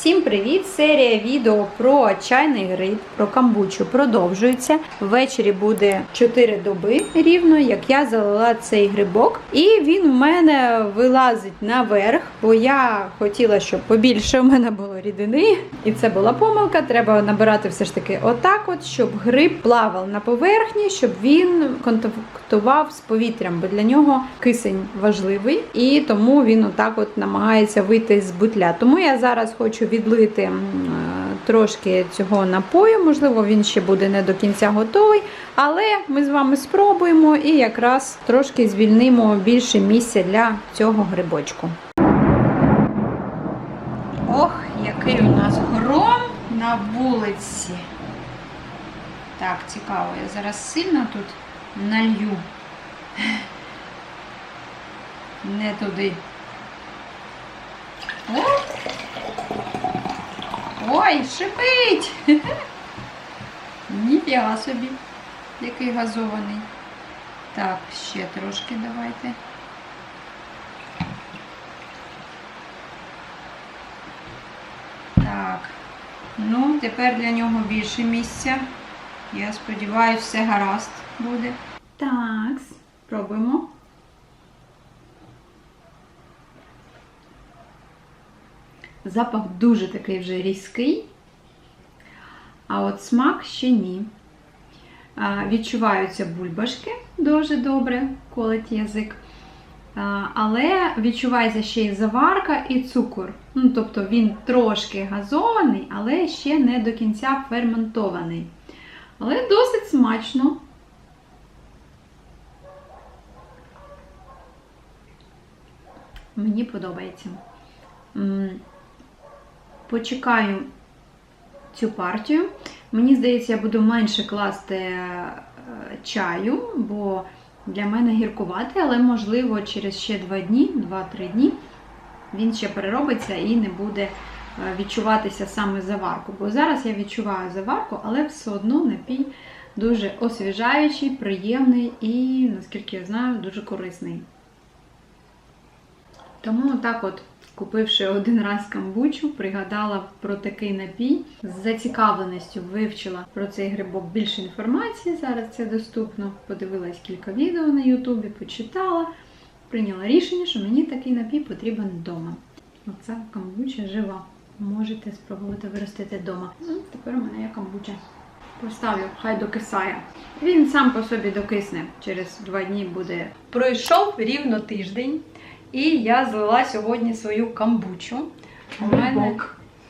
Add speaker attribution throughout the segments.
Speaker 1: Всім привіт! Серія відео про чайний гриб, про камбучу продовжується. Ввечері буде 4 доби рівно, як я залила цей грибок. І він в мене вилазить наверх, бо я хотіла, щоб побільше в мене було рідини. І це була помилка. Треба набирати все ж таки отак, от, щоб гриб плавав на поверхні, щоб він контактував з повітрям, бо для нього кисень важливий, і тому він отак от намагається вийти з бутля. Тому я зараз хочу відлити е, трошки цього напою. Можливо, він ще буде не до кінця готовий, але ми з вами спробуємо і якраз трошки звільнимо більше місця для цього грибочку. Ох, який у нас гром на вулиці. Так, цікаво, я зараз сильно тут налью. Не туди. О! Ой, шипить! Ніфіга собі, який газований. Так, ще трошки давайте. Так. Ну, тепер для нього більше місця. Я сподіваюся, все гаразд буде. Так, спробуємо. Запах дуже такий вже різкий, а от смак ще ні. Відчуваються бульбашки дуже добре, колить язик. Але відчувається ще й заварка і цукор. Ну, Тобто він трошки газований, але ще не до кінця ферментований. Але досить смачно. Мені подобається. Почекаю цю партію. Мені здається, я буду менше класти е, чаю, бо для мене гіркувати, але можливо через ще 2 дні, 2-3 дні він ще переробиться і не буде е, відчуватися саме заварку. Бо зараз я відчуваю заварку, але все одно напій дуже освіжаючий, приємний і, наскільки я знаю, дуже корисний. Тому так от, купивши один раз камбучу, пригадала про такий напій. З зацікавленістю вивчила про цей грибок більше інформації. Зараз це доступно. Подивилась кілька відео на Ютубі, почитала, прийняла рішення, що мені такий напій потрібен вдома. Оце камбуча жива. Можете спробувати виростити вдома. Ну, тепер у мене є камбуча. Поставлю, хай докисає. Він сам по собі докисне. Через два дні буде. Пройшов рівно тиждень. І я злила сьогодні свою камбучу. У мене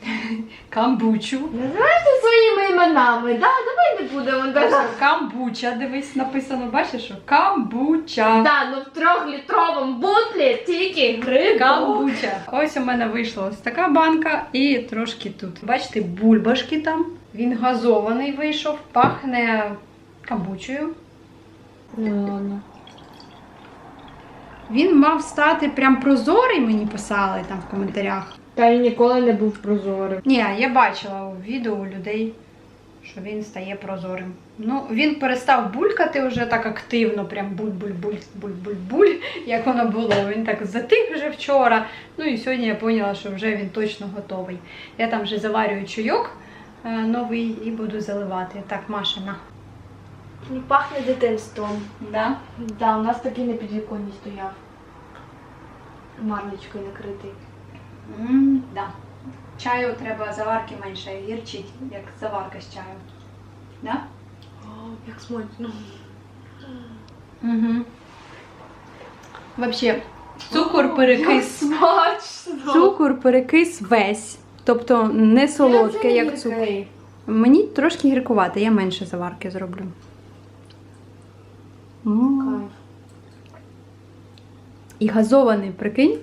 Speaker 1: камбучу.
Speaker 2: Називайте своїми іменами, да? Давай не будемо даже.
Speaker 1: Камбуча, дивись, написано, бачиш, що камбуча.
Speaker 2: Да, ну в трьохлітровому бутлі тільки гриб.
Speaker 1: Камбуча. Ось у мене вийшла ось така банка і трошки тут. Бачите, бульбашки там. Він газований вийшов, пахне камбучею.
Speaker 2: Ну,
Speaker 1: Він мав стати прям прозорий, мені писали там в коментарях.
Speaker 2: Та він ніколи не був прозорим.
Speaker 1: Ні, я бачила у відео у людей, що він стає прозорим. Ну, він перестав булькати вже так активно, прям буль-буль-буль-буль-буль-буль, як воно було. Він так затих вже вчора. Ну і сьогодні я поняла, що вже він точно готовий. Я там вже заварюю чайок е, новий і буду заливати. Так, Маша, на.
Speaker 2: І пахне дитинством.
Speaker 1: Да?
Speaker 2: Да, у нас такий на підвіконні стояв. Марничкою накритий.
Speaker 1: м да. Чаю треба заварки менше гірчить, як заварка з чаю. Да?
Speaker 2: О, як смачно.
Speaker 1: Угу. Взагалі, цукор перекис.
Speaker 2: Смачно.
Speaker 1: Цукор перекис весь. Тобто не солодкий, як цукор. Мені трошки гіркувати, я менше заварки зроблю.
Speaker 2: Кайф.
Speaker 1: І газований, прикинь.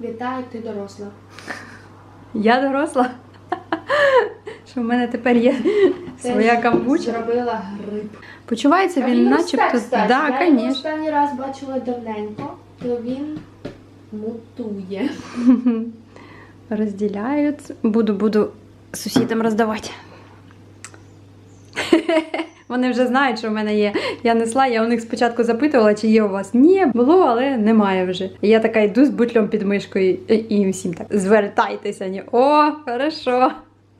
Speaker 2: Вітаю, ти доросла.
Speaker 1: Я доросла. Що в мене тепер є своя
Speaker 2: Ти
Speaker 1: камбуча.
Speaker 2: Зробила гриб.
Speaker 1: Почувається
Speaker 2: А
Speaker 1: він начебто.
Speaker 2: кстати.
Speaker 1: Да,
Speaker 2: Я його останній раз бачила давненько, то він мутує.
Speaker 1: Розділяють. Буду, буду сусідам роздавати. Вони вже знають, що в мене є. Я несла, я у них спочатку запитувала, чи є у вас. Ні, було, але немає вже. І я така йду з бутлем під мишкою і всім так звертайтеся. Ні. О, хорошо.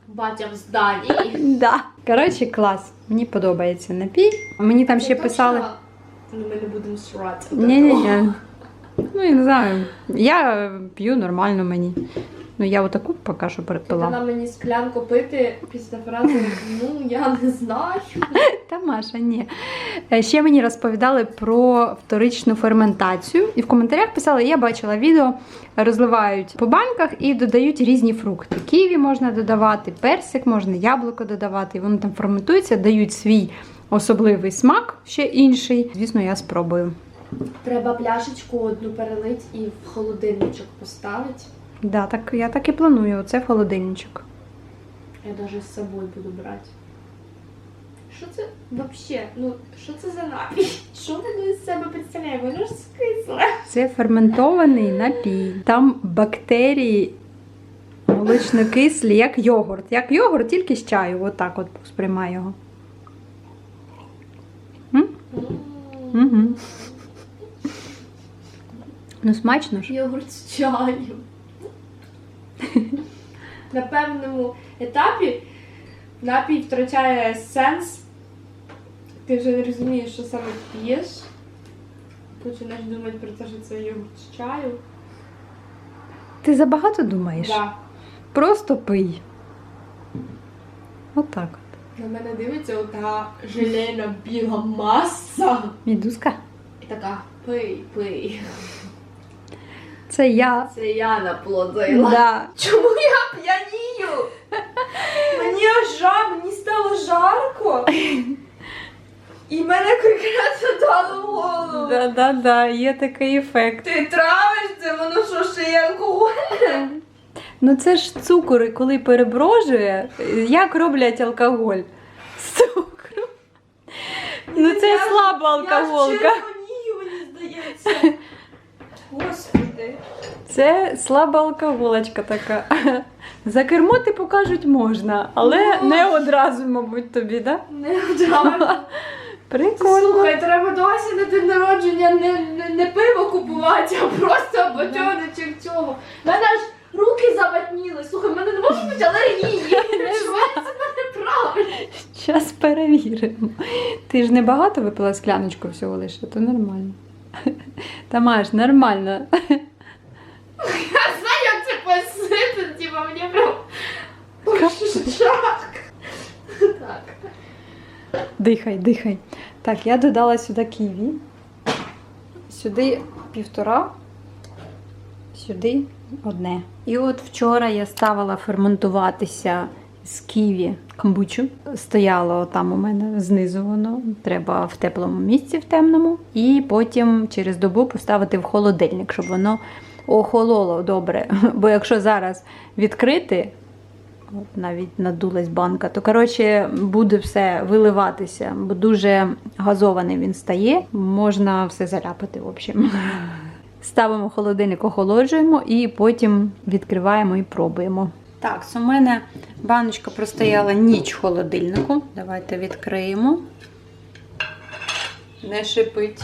Speaker 2: Батя в зданні.
Speaker 1: Да. Коротше, клас. Мені подобається напій. Мені там ще писали.
Speaker 2: Ну, ми не будемо срати.
Speaker 1: Ні, ні, ні. Ну, я не знаю. Я п'ю нормально мені. Ну, я отаку поки що перепила.
Speaker 2: Вона мені склянку пити після фрази ну я не знаю.
Speaker 1: Маша, ні. Е, Ще мені розповідали про вторичну ферментацію. І в коментарях писали, я бачила відео, розливають по банках і додають різні фрукти. Ківі можна додавати, персик, можна яблуко додавати. І воно там ферментується, дають свій особливий смак, ще інший. Звісно, я спробую.
Speaker 2: Треба пляшечку одну перелить і в холодильничок поставити.
Speaker 1: Да, так, я так і планую. Оце в холодильничок.
Speaker 2: Я навіть з собою буду брати. Що це взагалі? Ну, що це за напій? Що воно із себе представляє? Воно ж скисле.
Speaker 1: Це ферментований напій. Там бактерії молочно-кислі, як йогурт. Як йогурт, тільки з чаю. Отак от сприймай його. М? Угу. Ну, смачно ж.
Speaker 2: Йогурт з чаєм. На певному етапі напій втрачає сенс. Ти вже не розумієш, що саме п'єш. Починаєш думати про те, що це йогурт з чаю.
Speaker 1: Ти забагато думаєш?
Speaker 2: Да.
Speaker 1: Просто пий. Отак от.
Speaker 2: На мене дивиться ота желейна біла маса.
Speaker 1: Мідуска.
Speaker 2: І така пий, пий.
Speaker 1: Це я.
Speaker 2: Це я наплодила.
Speaker 1: Да.
Speaker 2: Чому я п'янію? Мені жар, мені стало жарко. І мене конкретно дало в голову.
Speaker 1: Да, да, да, є такий ефект.
Speaker 2: Ти травишся, воно що ще є алкоголь?
Speaker 1: Ну це ж цукор, коли переброжує, як роблять алкоголь? З цукру. Ну це
Speaker 2: Я-
Speaker 1: слаба
Speaker 2: Я
Speaker 1: алкоголка.
Speaker 2: червонію, мені здається. Господи.
Speaker 1: Це слаба алкоголочка така. За кермо типу кажуть можна, але
Speaker 2: Ну.
Speaker 1: не одразу, мабуть, тобі, да?
Speaker 2: Не одразу.
Speaker 1: Прикольно.
Speaker 2: Слухай, треба досі на день народження не, не, не пиво купувати, а просто батоночок цього. У мене аж руки заватніли. Слухай, в мене не може бути алергії. Неправильно?
Speaker 1: Зараз перевіримо. Ти ж не багато випила скляночку всього лише, то нормально. Тамаш, нормально.
Speaker 2: Я знаю, як це посити, типа мені прям жах.
Speaker 1: Дихай, дихай. Так, я додала сюди ківі. Сюди півтора, сюди одне. І от вчора я ставила ферментуватися з ківі камбучу. Стояло там у мене знизу воно. Треба в теплому місці, в темному. І потім через добу поставити в холодильник, щоб воно охололо добре. Бо якщо зараз відкрити, От навіть надулась банка, то коротше буде все виливатися, бо дуже газований він стає. Можна все заляпати, в общем. Ставимо в холодильник, охолоджуємо і потім відкриваємо і пробуємо. Так, у мене баночка простояла ніч холодильнику. Давайте відкриємо. Не шипить.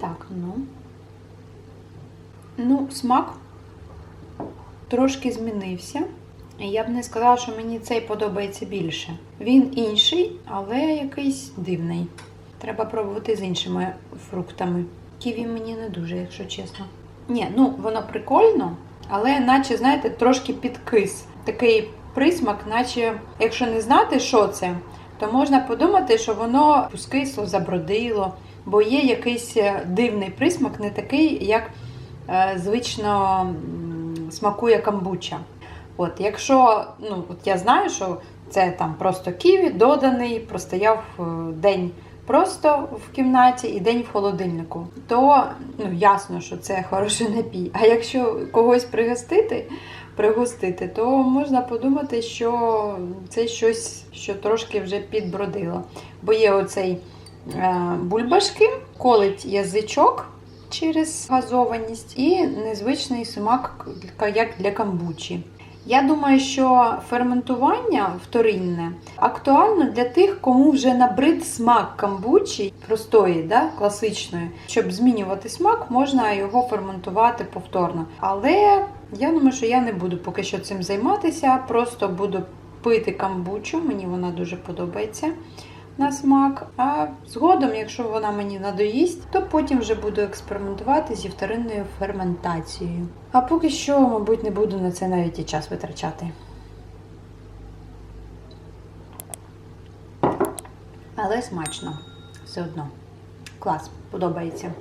Speaker 1: Так, ну. Ну, смак трошки змінився. Я б не сказала, що мені цей подобається більше. Він інший, але якийсь дивний. Треба пробувати з іншими фруктами. Ківі мені не дуже, якщо чесно. Ні, ну воно прикольно, але наче, знаєте, трошки підкис. Такий присмак, наче, якщо не знати, що це, то можна подумати, що воно скисло, забродило, бо є якийсь е, дивний присмак, не такий, як е, звично смакує камбуча. От, якщо ну, от я знаю, що це там просто ківі доданий, простояв е, день просто в кімнаті і день в холодильнику, то ну, ясно, що це хороший напій. А якщо когось пригостити, пригостити, то можна подумати, що це щось, що трошки вже підбродило. Бо є оцей е, бульбашки, колить язичок через газованість і незвичний смак, як для камбучі. Я думаю, що ферментування вторинне актуально для тих, кому вже набрид смак камбучі простої, да, класичної. Щоб змінювати смак, можна його ферментувати повторно. Але я думаю, що я не буду поки що цим займатися, просто буду пити камбучу, мені вона дуже подобається на смак. А згодом, якщо вона мені надоїсть, то потім вже буду експериментувати зі вторинною ферментацією. А поки що, мабуть, не буду на це навіть і час витрачати. Але смачно все одно. Клас, подобається.